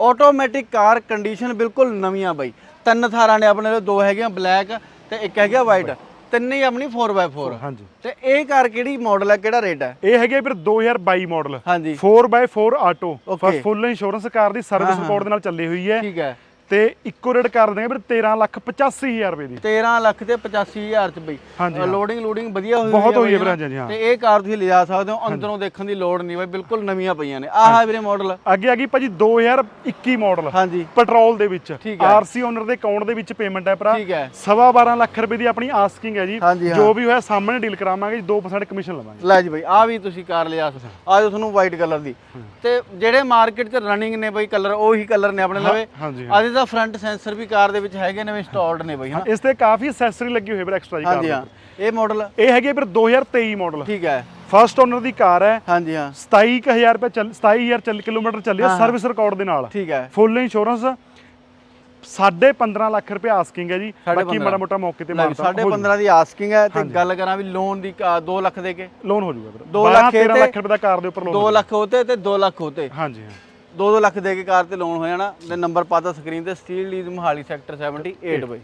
Automatic ਕਾਰ condition ਬਿਲਕੁਲ ਨਵੀਂ ਆ ਬਾਈ। ਤਿੰਨ ਥਾਰਾਂ ਨੇ ਆਪਣੇ ਕੋਲ ਦੋ ਹੈਗੀਆਂ ਬਲੈਕ ਤੇ ਇੱਕ ਹੈਗਾ ਵਾਈਟ ਤਿੰਨੇ ਹੀ ਆਪਣੀ 4x4 ਹਾਂਜੀ। ਤੇ ਇਹ ਕਾਰ ਕਿਹੜੀ ਮਾਡਲ ਹੈ ਕਿਹੜਾ ਰੇਟ ਹੈ ਇਹ ਹੈਗੇ ਵੀਰ 2022 ਮਾਡਲ ਹਾਂਜੀ। 4x4 auto. Full insurance car ਦੀ ਸਰਵਿਸ ਰਿਪੋਰਟ ਦੇ ਨਾਲ ਚੱਲੀ ਹੋਈ ਹੈ। ਠੀਕ ਹੈ। ਤੇ ਇੱਕੋ ਰੇਟ ਕਰ ਦੇਗੇ ਵੀਰ 13 ਲੱਖ 85000 ਰੁਪਏ ਦੀ। 13 ਲੱਖ ਤੇ 85000 ਚ ਬਈ। ਲੋਡਿੰਗ ਲੋਡਿੰਗ ਵਧੀਆ ਹੋਈ ਬਹੁਤ ਹੋਈ ਹੈ ਵੀਰੇ। ਹਾਂਜੀ, ਹਾਂ। ਤੇ ਇਹ ਕਾਰ ਤੁਸੀਂ ਲਿਜਾ ਸਕਦੇ ਹੋ ਅੰਦਰੋਂ ਦੇਖਣ ਦੀ ਲੋੜ ਨਹੀਂ ਬਾਈ ਬਿਲਕੁਲ ਨਵੀਆਂ ਪਈਆਂ ਨੇ। ਆਹ ਵੀਰੇ ਮਾਡਲ ਅੱਗੇ ਆ ਗਈ ਭਾਜੀ 2021 ਮਾਡਲ ਹਾਂਜੀ। ਪੈਟਰੋਲ ਦੇ ਵਿੱਚ। ਆਰਸੀ ਓਨਰ ਦੇ ਅਕਾਊਂਟ ਦੇ ਵਿੱਚ ਪੇਮੈਂਟ ਹੈ ਭਰਾ। ਸਵਾ 12 ਲੱਖ ਰੁਪਏ ਦੀ ਆਪਣੀ ਆਸਕਿੰਗ ਹੈ ਜੀ। ਜੋ ਵੀ ਹੋਇਆ ਸਾਹਮਣੇ ਡੀਲ ਕਰਾਵਾਂਗੇ 2% ਕਮਿਸ਼ਨ ਲਵਾਂਗੇ। ਲੈ ਜੀ ਬਾਈ ਆ ਵੀ ਤੁਸੀਂ ਕਾਰ ਲਿਆ ਸਕਦੇ। ਆ ਜੋ ਤੁਹਾਨੂੰ ਵਾਈਟ ਕਲਰ ਦੀ। ਤੇ ਜਿਹੜੇ ਮਾਰਕੀਟ 'ਚ ਰਨਿੰਗ ਨੇ ਬਾਈ ਕਲਰ ਉਹੀ ਕਲਰ ਨੇ ਆਪਣੇ ਲਵੇ। ਅੱਜ ਦਾ ਫਰੰਟ ਸੈਂਸਰ ਵੀ ਕਾਰ ਦੇ ਵਿੱਚ ਹੈਗੇ ਨੇ ਇੰਸਟਾਲਡ ਨੇ ਬਾਈ ਹਨਾ? ਇਸ ਤੇ ਕਾਫੀ ਅਸੈਸਰੀ ਲੱਗੀ ਹੋਈ ਹੈ ਵੀਰ ਐਕਸਟਰਾ ਜੀ ਕਾਰ ਹਾਂਜੀ ਦੇ ਹਾਂ। ਇਹ ਮਾਡਲ। ਇਹ ਹੈਗੇ ਵੀਰ 2023 ਮਾਡਲ ਠੀਕ ਹੈ। ਫਰਸਟ ਓਨਰ ਦੀ ਕਾਰ ਹੈ। ਹਾਂਜੀ ਹਾਂ। 27000 ਰੁਪਏ ਚੱਲ 27000 ਚੱਲ ਕਿਲੋਮੀਟਰ ਚੱਲਿਆ ਸਰਵਿਸ ਰਿਕਾਰਡ ਦੇ ਨਾਲ। ਠੀਕ ਹੈ। ਫੁੱਲ ਇੰਸ਼ੋਰੈਂਸ 15.5 ਲੱਖ ਰੁਪਏ ਆਸਕਿੰਗ ਹੈ ਜੀ। ਬਾਕੀ। ਮਾੜਾ ਮੋਟਾ ਮੌਕੇ ਤੇ ਲੈ ਵੀ ਮਾਰਤਾ। ਸਾਢੇ 15 ਦੀ ਆਸਕਿੰਗ ਹੈ ਤੇ ਗੱਲ ਕਰਾਂ ਵੀ ਲੋਨ ਦੀ 2 ਲੱਖ ਦੇ ਕੇ। ਲੋਨ ਹੋ ਜਾਊਗਾ ਵੀਰ। ਦੋ 12 ਲੱਖ ਇਹ 13 ਤੇ- ਲੱਖ ਰੁਪਏ ਦਾ ਕਾਰ ਦੇ ਉੱਪਰ ਲੋਨ 2 ਲੱਖ ਹੋਤੇ ਤੇ 2 ਲੱਖ ਹੋਤੇ ਹਾਂਜੀ ਹਾਂ। 2-2 ਲੱਖ ਦੇ ਕੇ ਕਾਰ ਤੇ ਲੋਨ ਹੋ ਜਾਣਾ ਤੇ ਨੰਬਰ ਪਾਤਾ ਸਕਰੀਨ ਤੇ ਸਟੀਲ ਲੀਜ਼ ਮੋਹਾਲੀ ਸੈਕਟਰ 78 ਬਾਈ।